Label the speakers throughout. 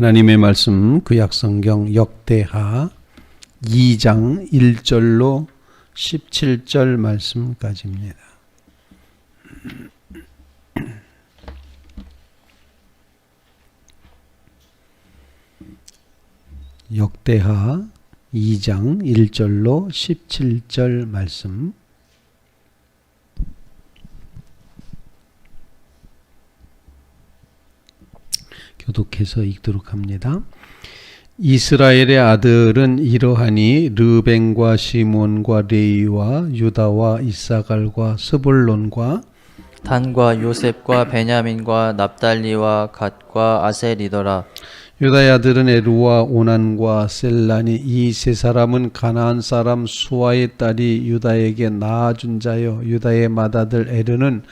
Speaker 1: 하나님의 말씀 구약성경 역대하 2장 1절로 17절 말씀까지입니다. 역대하 2장 1절로 17절 말씀 교독해서 읽도록 합니다. 이스라엘의 아들은 이러하니 르벤과 시몬과 레이와 유다와 이사갈과 스불론과
Speaker 2: 단과 요셉과 베냐민과 납달리와 갓과 아셀이더라.
Speaker 1: 유다의 아들은 에루와 오난과 셀라니 이 세 사람은 가나안 사람 수아의 딸이 유다에게 낳아준 자요 유다의 맏아들 에르는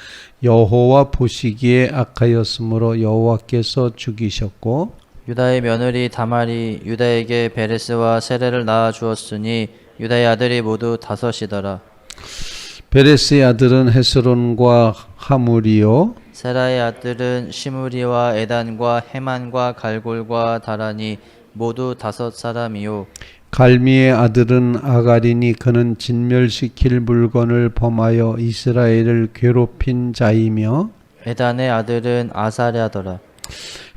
Speaker 1: 여호와 보시기에 악하였으므로 여호와께서 죽이셨고
Speaker 2: 유다의 며느리 다말이 유다에게 베레스와 세레를 낳아 주었으니 유다의 아들이 모두 다섯이더라.
Speaker 1: 베레스의 아들은 헤스론과 하물이요
Speaker 2: 세라의 아들은 시므리와 에단과 헤만과 갈골과 다라니 모두 다섯 사람이요.
Speaker 1: 갈미의 아들은 아가리니 그는 진멸시킬 물건을 범하여 이스라엘을 괴롭힌 자이며
Speaker 2: 에단의 아들은 아사랴더라.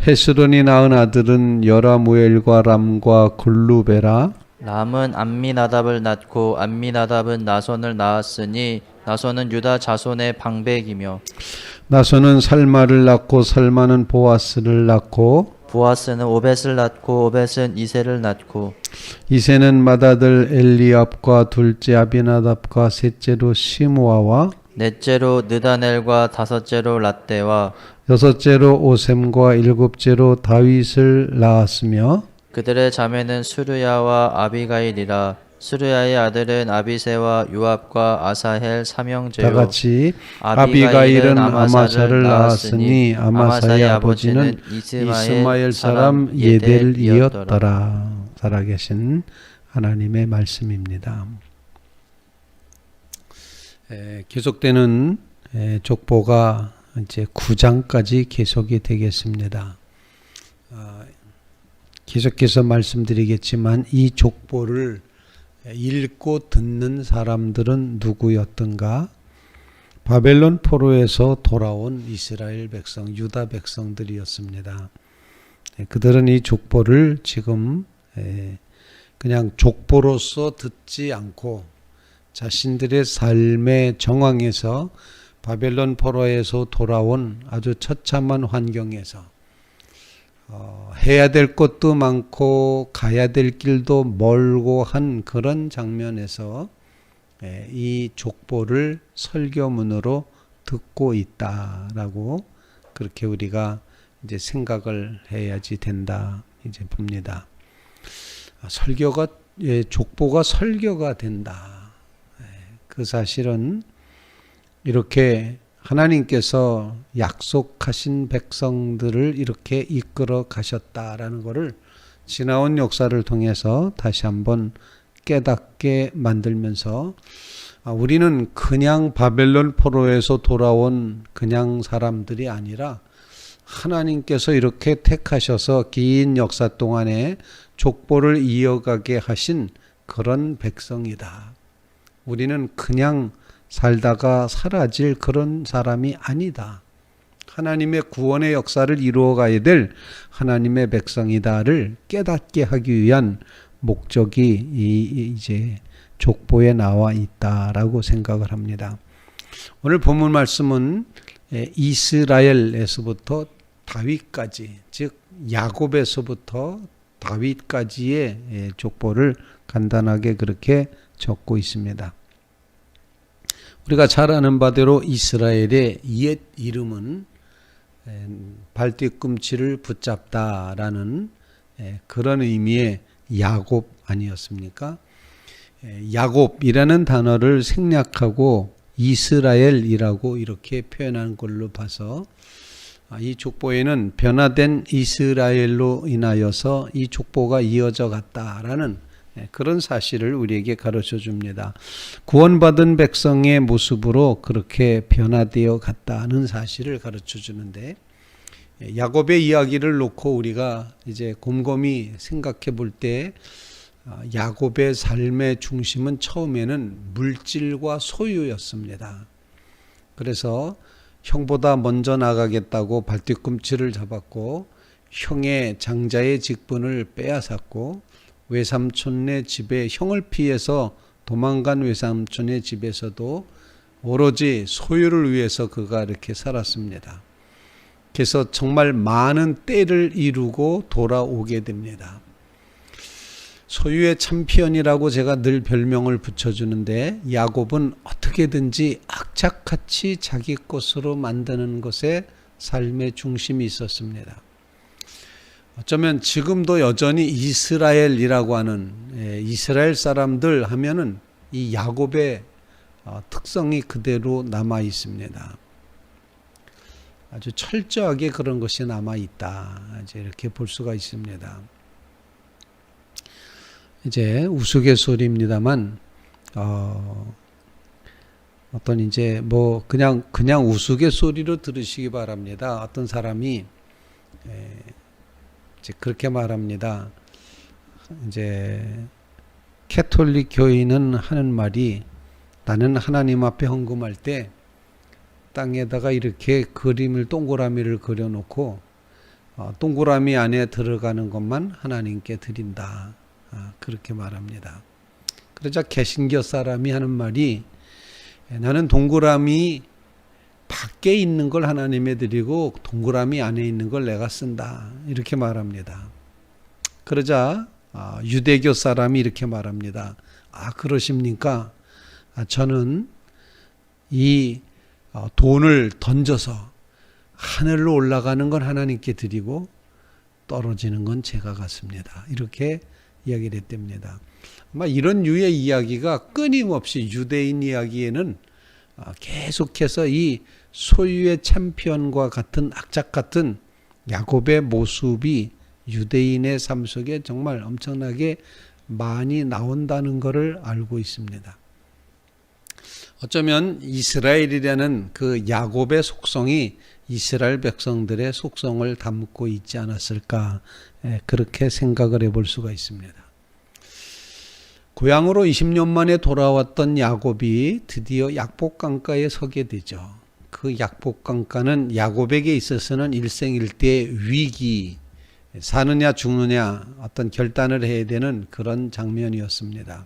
Speaker 1: 헤스론이 낳은 아들은 여라무엘과 람과 굴루베라
Speaker 2: 람은 암미나답을 낳고 암미나답은 나손을 낳았으니 나손은 유다 자손의 방백이며
Speaker 1: 나소는 살마를 낳고 살마는 보아스를 낳고
Speaker 2: 보아스는 오벳을 낳고 오벳은 이세를 낳고
Speaker 1: 이세는 맏아들 엘리압과 둘째 아비나답과 셋째로 시므아와
Speaker 2: 넷째로 느다넬과 다섯째로 라떼와
Speaker 1: 여섯째로 오셈과 일곱째로 다윗을 낳았으며
Speaker 2: 그들의 자매는 수르야와 아비가일이라 수르야의 아들은 아비세와 요압과 아사헬 삼형제요
Speaker 1: 다 같이 아비가일은 아마사를 낳았으니 아마사의 아버지는 이스마엘 사람 예델이었더라. 살아계신 하나님의 말씀입니다. 에, 계속되는 에, 족보가 이제 9장까지 계속이 되겠습니다. 아, 계속해서 말씀드리겠지만 이 족보를 읽고 듣는 사람들은 누구였던가? 바벨론 포로에서 돌아온 이스라엘 백성, 유다 백성들이었습니다. 예, 그들은 이 족보를 지금 예, 그냥 족보로서 듣지 않고 자신들의 삶의 정황에서 바벨론 포로에서 돌아온 아주 처참한 환경에서 어, 해야 될 것도 많고 가야 될 길도 멀고 한 그런 장면에서 예, 이 족보를 설교문으로 듣고 있다라고 그렇게 우리가 이제 생각을 해야지 된다 이제 봅니다. 아, 설교가 예, 족보가 설교가 된다. 예, 그 사실은 이렇게 하나님께서 약속하신 백성들을 이렇게 이끌어 가셨다라는 것을 지나온 역사를 통해서 다시 한번 깨닫게 만들면서 아, 우리는 그냥 바벨론 포로에서 돌아온 그냥 사람들이 아니라 하나님께서 이렇게 택하셔서 긴 역사 동안에 족보를 이어가게 하신 그런 백성이다. 우리는 그냥 살다가 사라질 그런 사람이 아니다. 하나님의 구원의 역사를 이루어 가야 될 하나님의 백성이다를 깨닫게 하기 위한 목적이 이 이제 족보에 나와 있다라고 생각을 합니다. 오늘 본문 말씀은 이스라엘에서부터 다윗까지 즉 야곱에서부터 다윗까지의 족보를 간단하게 그렇게 적고 있습니다. 우리가 잘 아는 바대로 이스라엘의 옛 이름은 발뒤꿈치를 붙잡다라는 그런 의미의 야곱 아니었습니까? 야곱이라는 단어를 생략하고 이스라엘이라고 이렇게 표현한 걸로 봐서 아, 이 족보에는 변화된 이스라엘로 인하여서 이 족보가 이어져 갔다라는 그런 사실을 우리에게 가르쳐 줍니다. 구원받은 백성의 모습으로 그렇게 변화되어 갔다는 사실을 가르쳐 주는데 야곱의 이야기를 놓고 우리가 이제 곰곰이 생각해 볼때 아, 야곱의 삶의 중심은 처음에는 물질과 소유였습니다. 그래서 형보다 먼저 나가겠다고 발뒤꿈치를 잡았고 형의 장자의 직분을 빼앗았고 외삼촌네 집에 형을 피해서 도망간 외삼촌의 집에서도 오로지 소유를 위해서 그가 이렇게 살았습니다. 그래서 정말 많은 때를 이루고 돌아오게 됩니다. 소유의 참피언이라고 제가 늘 별명을 붙여주는데 야곱은 어떻게든지 악착같이 자기 것으로 만드는 것에 삶의 중심이 있었습니다. 어쩌면 지금도 여전히 이스라엘이라고 하는 예, 이스라엘 사람들 하면은 이 야곱의 어, 특성이 그대로 남아 있습니다. 아주 철저하게 그런 것이 남아 있다. 이제 이렇게 볼 수가 있습니다. 이제 우스갯소리입니다만 어, 어떤 이제 뭐 그냥 그냥 우스갯소리로 들으시기 바랍니다. 어떤 사람이 에, 이제 그렇게 말합니다. 이제 캐톨릭 교인은 하는 말이 나는 하나님 앞에 헌금할 때 땅에다가 이렇게 그림을 동그라미를 그려놓고 어, 동그라미 안에 들어가는 것만 하나님께 드린다. 아, 그렇게 말합니다. 그러자 개신교 사람이 하는 말이 에, 나는 동그라미 밖에 있는 걸 하나님에 드리고 동그라미 안에 있는 걸 내가 쓴다. 이렇게 말합니다. 그러자 아, 유대교 사람이 이렇게 말합니다. 아 그러십니까? 아, 저는 이 어, 돈을 던져서 하늘로 올라가는 건 하나님께 드리고 떨어지는 건 제가 갖습니다. 이렇게 이야기를 했답니다. 아마 이런 류의 이야기가 끊임없이 유대인 이야기에는 아, 계속해서 이 소유의 챔피언과 같은 악착 같은 야곱의 모습이 유대인의 삶 속에 정말 엄청나게 많이 나온다는 것을 알고 있습니다. 어쩌면 이스라엘이라는 그 야곱의 속성이 이스라엘 백성들의 속성을 담고 있지 않았을까 예, 그렇게 생각을 해볼 수가 있습니다. 고향으로 20년 만에 돌아왔던 야곱이 드디어 약복강가에 서게 되죠. 그 약복강가는 야곱에게 있어서는 일생일대의 위기, 사느냐 죽느냐 어떤 결단을 해야 되는 그런 장면이었습니다.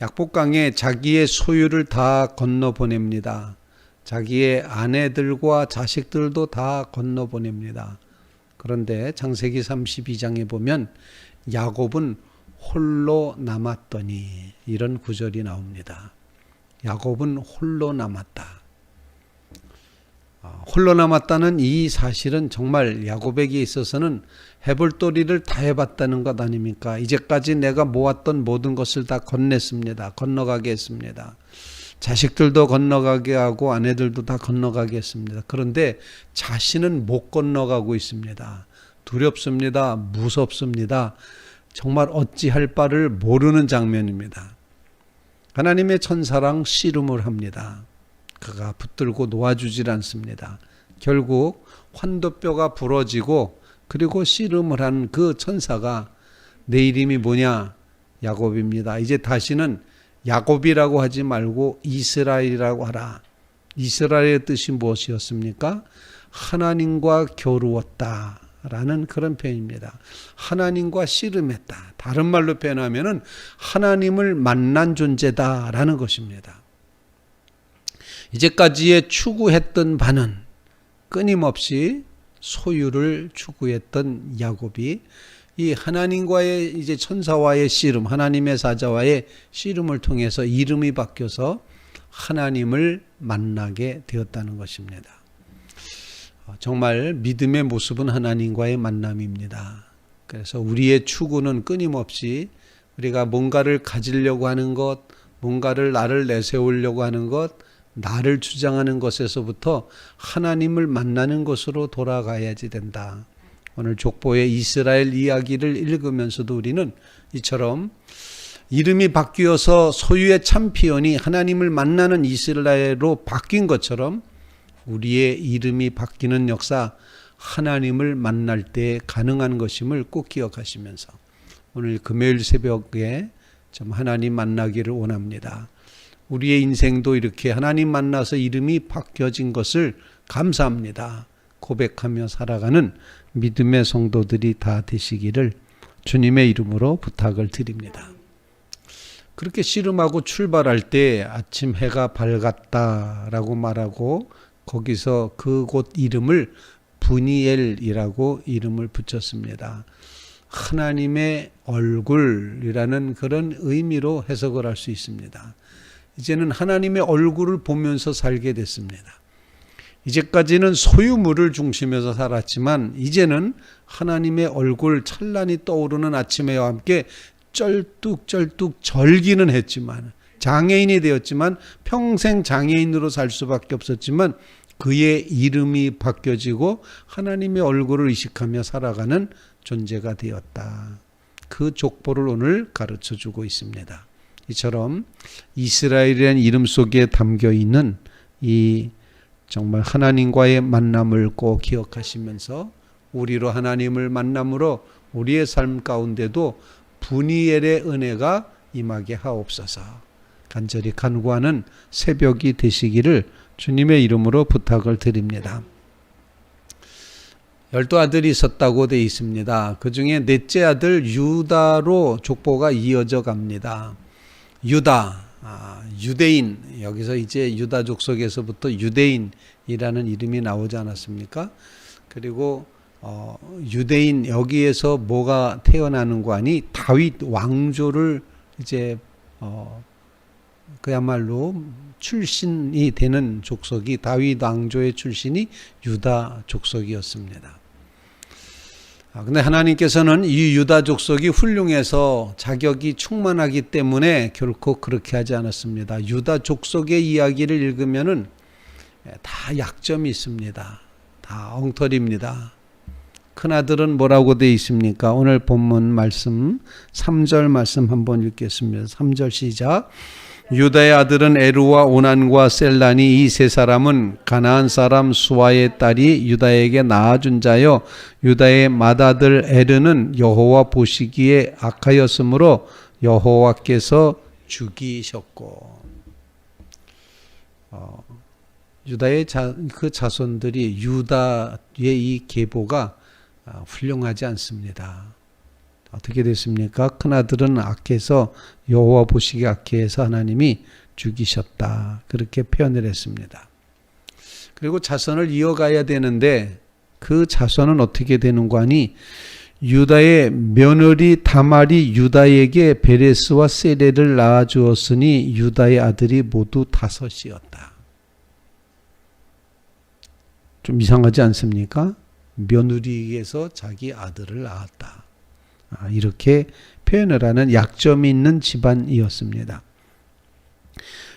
Speaker 1: 약복강에 자기의 소유를 다 건너 보냅니다. 자기의 아내들과 자식들도 다 건너 보냅니다. 그런데 창세기 32장에 보면 야곱은 홀로 남았더니 이런 구절이 나옵니다. 야곱은 홀로 남았다. 아, 홀로 남았다는 이 사실은 정말 야곱에게 있어서는 해볼도리를 다 해봤다는 것 아닙니까? 이제까지 내가 모았던 모든 것을 다 건넸습니다. 건너가게 했습니다. 자식들도 건너가게 하고 아내들도 다 건너가게 했습니다. 그런데 자신은 못 건너가고 있습니다. 두렵습니다. 무섭습니다. 정말 어찌할 바를 모르는 장면입니다. 하나님의 천사랑 씨름을 합니다. 그가 붙들고 놓아주질 않습니다. 결국 환도뼈가 부러지고 그리고 씨름을 한 그 천사가 내 이름이 뭐냐? 야곱입니다. 이제 다시는 야곱이라고 하지 말고 이스라엘이라고 하라. 이스라엘의 뜻이 무엇이었습니까? 하나님과 겨루었다. 라는 그런 표현입니다. 하나님과 씨름했다. 다른 말로 표현하면은 하나님을 만난 존재다라는 것입니다. 이제까지의 추구했던 바는 끊임없이 소유를 추구했던 야곱이 이 하나님과의 이제 천사와의 씨름, 하나님의 사자와의 씨름을 통해서 이름이 바뀌어서 하나님을 만나게 되었다는 것입니다. 어, 정말 믿음의 모습은 하나님과의 만남입니다. 그래서 우리의 추구는 끊임없이 우리가 뭔가를 가지려고 하는 것, 뭔가를 나를 내세우려고 하는 것, 나를 주장하는 것에서부터 하나님을 만나는 것으로 돌아가야지 된다. 오늘 족보의 이스라엘 이야기를 읽으면서도 우리는 이처럼 이름이 바뀌어서 소유의 참피언이 하나님을 만나는 이스라엘로 바뀐 것처럼 우리의 이름이 바뀌는 역사, 하나님을 만날 때 가능한 것임을 꼭 기억하시면서 오늘 금요일 새벽에 좀 하나님 만나기를 원합니다. 우리의 인생도 이렇게 하나님 만나서 이름이 바뀌어진 것을 감사합니다. 고백하며 살아가는 믿음의 성도들이 다 되시기를 주님의 이름으로 부탁을 드립니다. 그렇게 씨름하고 출발할 때 아침 해가 밝았다라고 말하고 거기서 그곳 이름을 분이엘이라고 이름을 붙였습니다. 하나님의 얼굴이라는 그런 의미로 해석을 할 수 있습니다. 이제는 하나님의 얼굴을 보면서 살게 됐습니다. 이제까지는 소유물을 중심에서 살았지만 이제는 하나님의 얼굴 찬란히 떠오르는 아침에와 함께 쩔뚝쩔뚝 절기는 했지만 장애인이 되었지만 평생 장애인으로 살 수밖에 없었지만 그의 이름이 바뀌어지고 하나님의 얼굴을 의식하며 살아가는 존재가 되었다. 그 족보를 오늘 가르쳐 주고 있습니다. 이처럼 이스라엘이라는 이름 속에 담겨 있는 이 정말 하나님과의 만남을 꼭 기억하시면서 우리로 하나님을 만남으로 우리의 삶 가운데도 분이엘의 은혜가 임하게 하옵소서. 간절히 간구하는 새벽이 되시기를 주님의 이름으로 부탁을 드립니다. 열두 아들이 있었다고 되어 있습니다. 그 중에 넷째 아들 유다로 족보가 이어져 갑니다. 유다, 아, 유대인, 여기서 이제 유다족 속에서부터 유대인이라는 이름이 나오지 않았습니까? 그리고 어, 유대인 여기에서 뭐가 태어나는 거 아니 다윗 왕조를 이제 어, 그야말로 출신이 되는 족속이 다윗 왕조의 출신이 유다 족속이었습니다. 아, 근데 하나님께서는 이 유다 족속이 훌륭해서 자격이 충만하기 때문에 결코 그렇게 하지 않았습니다. 유다 족속의 이야기를 읽으면은 다 약점이 있습니다. 다 엉터리입니다. 큰아들은 뭐라고 되어 있습니까? 오늘 본문 말씀 3절 말씀 한번 읽겠습니다. 3절 시작. 유다의 아들은 에루와 오난과 셀란이 이 세 사람은 가나안 사람 수아의 딸이 유다에게 낳아준 자요 유다의 맏아들 에르는 여호와 보시기에 악하였으므로 여호와께서 죽이셨고 어, 유다의 자, 그 자손들이 유다의 이 계보가 아, 훌륭하지 않습니다. 어떻게 됐습니까? 큰아들은 악해서 여호와 보시기 악해서 하나님이 죽이셨다. 그렇게 표현을 했습니다. 그리고 자손을 이어가야 되는데 그 자손은 어떻게 되는 거 아니? 유다의 며느리 다말이 유다에게 베레스와 세레를 낳아 주었으니 유다의 아들이 모두 다섯이었다. 좀 이상하지 않습니까? 며느리에게서 자기 아들을 낳았다. 아, 이렇게 표현을 하는 약점이 있는 집안이었습니다.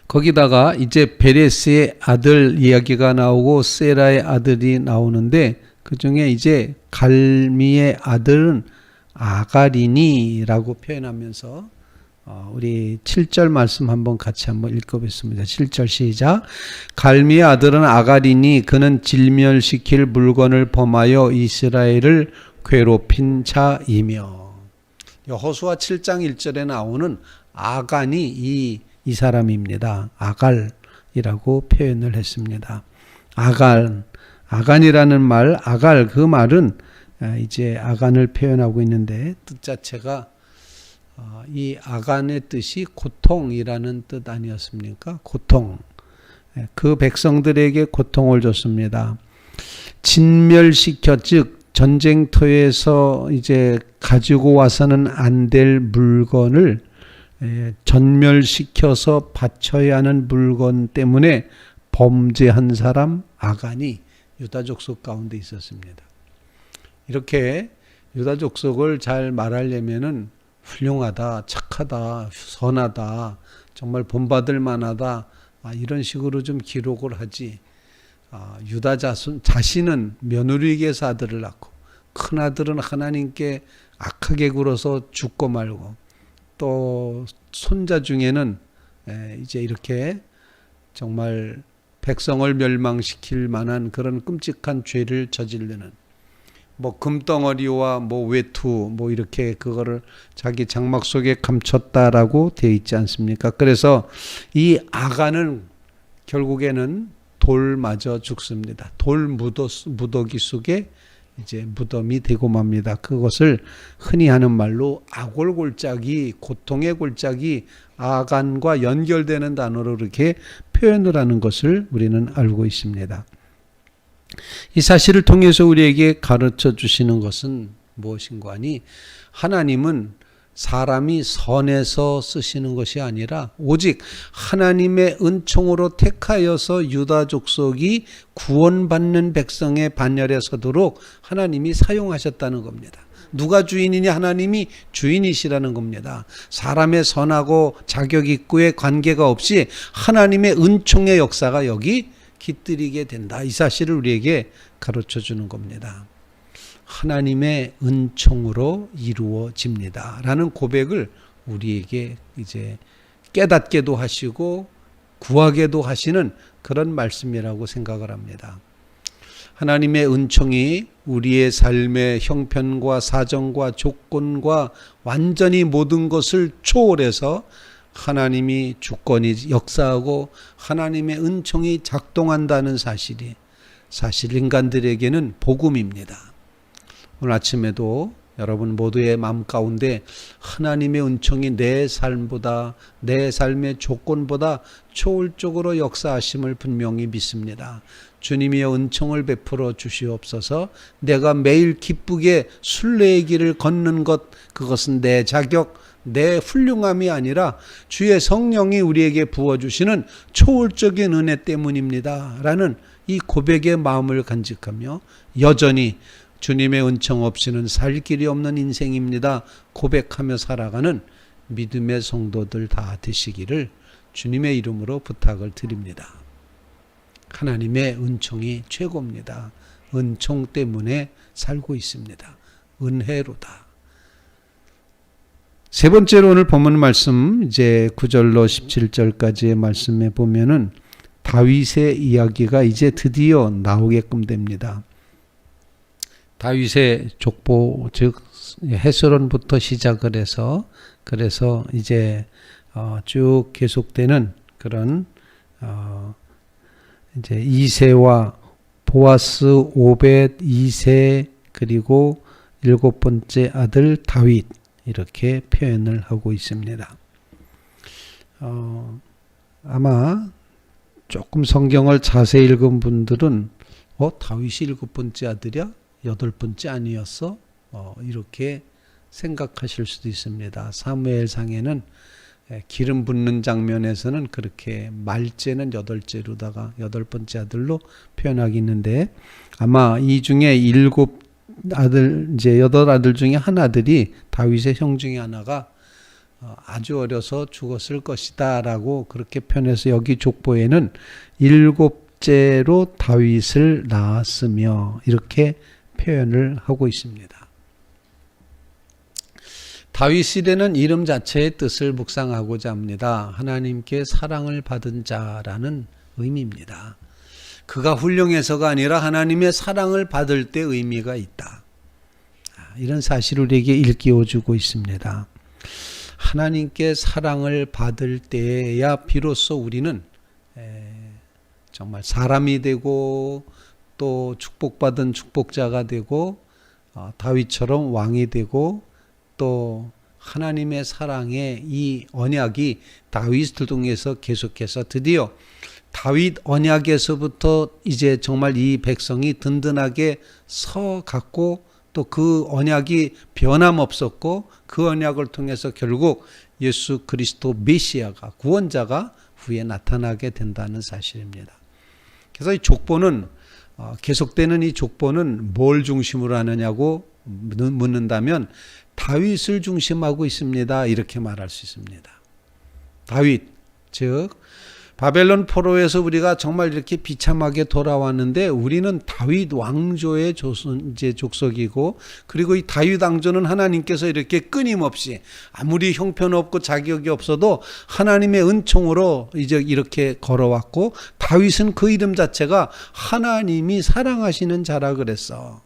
Speaker 1: 거기다가 이제 베레스의 아들 이야기가 나오고 세라의 아들이 나오는데 그 중에 이제 갈미의 아들은 아가리니라고 표현하면서 어, 우리 7절 말씀 한번 같이 한번 읽어보겠습니다. 7절 시작. 갈미의 아들은 아가리니 그는 질멸시킬 물건을 범하여 이스라엘을 괴롭힌 자이며 여 호수아 7장 1절에 나오는 아간이 이, 이 사람입니다. 아갈이라고 표현을 했습니다. 아갈, 아간이라는 말, 아갈 그 말은 이제 아간을 표현하고 있는데 뜻 자체가 어, 이 아간의 뜻이 고통이라는 뜻 아니었습니까? 고통. 그 백성들에게 고통을 줬습니다. 진멸시켜 즉 전쟁터에서 이제 가지고 와서는 안 될 물건을 전멸시켜서 바쳐야 하는 물건 때문에 범죄한 사람 아간이 유다 족속 가운데 있었습니다. 이렇게 유다 족속을 잘 말하려면은 훌륭하다, 착하다, 선하다, 정말 본받을 만하다, 아, 이런 식으로 좀 기록을 하지. 아, 유다 자손, 자신은 며느리에게서 아들을 낳고, 큰 아들은 하나님께 악하게 굴어서 죽고 말고, 또 손자 중에는 에, 이제 이렇게 정말 백성을 멸망시킬 만한 그런 끔찍한 죄를 저지르는 뭐 금덩어리와 뭐 외투 뭐 이렇게 그거를 자기 장막 속에 감췄다라고 되어 있지 않습니까? 그래서 이 아간은 결국에는 돌마저 죽습니다. 돌 무더, 무더기 속에 이제 무덤이 되고 맙니다. 그것을 흔히 하는 말로 아골골짜기, 고통의 골짜기, 아간과 연결되는 단어로 이렇게 표현을 하는 것을 우리는 알고 있습니다. 이 사실을 통해서 우리에게 가르쳐 주시는 것은 무엇인가 하니 하나님은 사람이 선해서 쓰시는 것이 아니라 오직 하나님의 은총으로 택하여서 유다 족속이 구원받는 백성의 반열에 서도록 하나님이 사용하셨다는 겁니다. 누가 주인이냐 하나님이 주인이시라는 겁니다. 사람의 선하고 자격 있고의 관계가 없이 하나님의 은총의 역사가 여기 깃들이게 된다. 이 사실을 우리에게 가르쳐 주는 겁니다. 하나님의 은총으로 이루어집니다. 라는 고백을 우리에게 이제 깨닫게도 하시고 구하게도 하시는 그런 말씀이라고 생각을 합니다. 하나님의 은총이 우리의 삶의 형편과 사정과 조건과 완전히 모든 것을 초월해서 하나님이 주권이 역사하고 하나님의 은총이 작동한다는 사실이 사실 인간들에게는 복음입니다. 오늘 아침에도 여러분 모두의 마음 가운데 하나님의 은총이 내 삶보다 내 삶의 조건보다 초월적으로 역사하심을 분명히 믿습니다. 주님의 은총을 베풀어 주시옵소서. 내가 매일 기쁘게 순례의 길을 걷는 것 그것은 내 자격 내 훌륭함이 아니라 주의 성령이 우리에게 부어 주시는 초월적인 은혜 때문입니다. 라는 이 고백의 마음을 간직하며 여전히 주님의 은총 없이는 살 길이 없는 인생입니다. 고백하며 살아가는 믿음의 성도들 다 되시기를 주님의 이름으로 부탁을 드립니다. 하나님의 은총이 최고입니다. 은총 때문에 살고 있습니다. 은혜로다. 세 번째로 오늘 본문 말씀 이제 9절로 17절까지의 말씀에 보면은 다윗의 이야기가 이제 드디어 나오게끔 됩니다. 다윗의 족보 즉 헤스론부터 시작을 해서 그래서 이제 어, 쭉 계속되는 그런 어, 이제 이세와 보아스, 오벳, 이세 그리고 일곱 번째 아들 다윗 이렇게 표현을 하고 있습니다. 어, 아마 조금 성경을 자세히 읽은 분들은 어 다윗이 일곱 번째 아들이야? 여덟 번째 아니었어? 어, 이렇게 생각하실 수도 있습니다. 사무엘상에는 예, 기름 붓는 장면에서는 그렇게 말째는 여덟째로다가 여덟 번째 아들로 표현하기 있는데 아마 이 중에 일곱 아들 이제 여덟 아들 중에 한 아들이 다윗의 형 중에 하나가 어, 아주 어려서 죽었을 것이다라고 그렇게 표현해서 여기 족보에는 일곱째로 다윗을 낳았으며 이렇게 표현을 하고 있습니다. 다윗 시대는 이름 자체의 뜻을 묵상하고자 합니다. 하나님께 사랑을 받은 자라는 의미입니다. 그가 훌륭해서가 아니라 하나님의 사랑을 받을 때 의미가 있다. 아, 이런 사실을 우리에게 일깨워주고 있습니다. 하나님께 사랑을 받을 때야 비로소 우리는 정말 사람이 되고 또 축복받은 축복자가 되고 어, 다윗처럼 왕이 되고 또 하나님의 사랑의 이 언약이 다윗을 통해서 계속해서 드디어 다윗 언약에서부터 이제 정말 이 백성이 든든하게 서 갖고 또 그 언약이 변함없었고 그 언약을 통해서 결국 예수 그리스도 메시아가 구원자가 후에 나타나게 된다는 사실입니다. 그래서 이 족보는 어, 계속되는 이 족보는 뭘 중심으로 하느냐고 묻는다면 다윗을 중심하고 있습니다. 이렇게 말할 수 있습니다. 다윗, 즉 바벨론 포로에서 우리가 정말 이렇게 비참하게 돌아왔는데 우리는 다윗 왕조의 조선 이제 족속이고 그리고 이 다윗 왕조는 하나님께서 이렇게 끊임없이 아무리 형편없고 자격이 없어도 하나님의 은총으로 이제 이렇게 걸어왔고 다윗은 그 이름 자체가 하나님이 사랑하시는 자라 그랬어.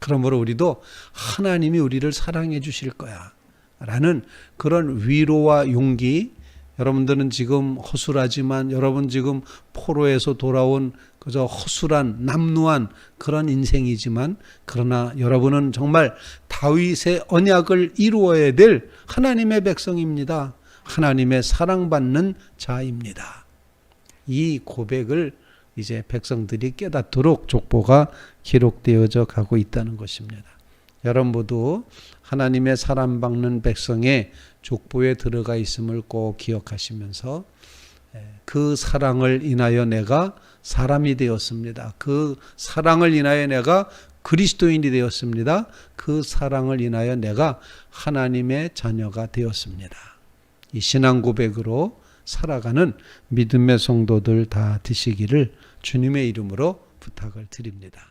Speaker 1: 그러므로 우리도 하나님이 우리를 사랑해 주실 거야. 라는 그런 위로와 용기. 여러분들은 지금 허술하지만 여러분 지금 포로에서 돌아온 그저 허술한 남루한 그런 인생이지만 그러나 여러분은 정말 다윗의 언약을 이루어야 될 하나님의 백성입니다. 하나님의 사랑받는 자입니다. 이 고백을 이제 백성들이 깨닫도록 족보가 기록되어져 가고 있다는 것입니다. 여러분 모두 하나님의 사랑받는 백성의 족보에 들어가 있음을 꼭 기억하시면서 그 사랑을 인하여 내가 사람이 되었습니다. 그 사랑을 인하여 내가 그리스도인이 되었습니다. 그 사랑을 인하여 내가 하나님의 자녀가 되었습니다. 이 신앙 고백으로 살아가는 믿음의 성도들 다 되시기를 주님의 이름으로 부탁을 드립니다.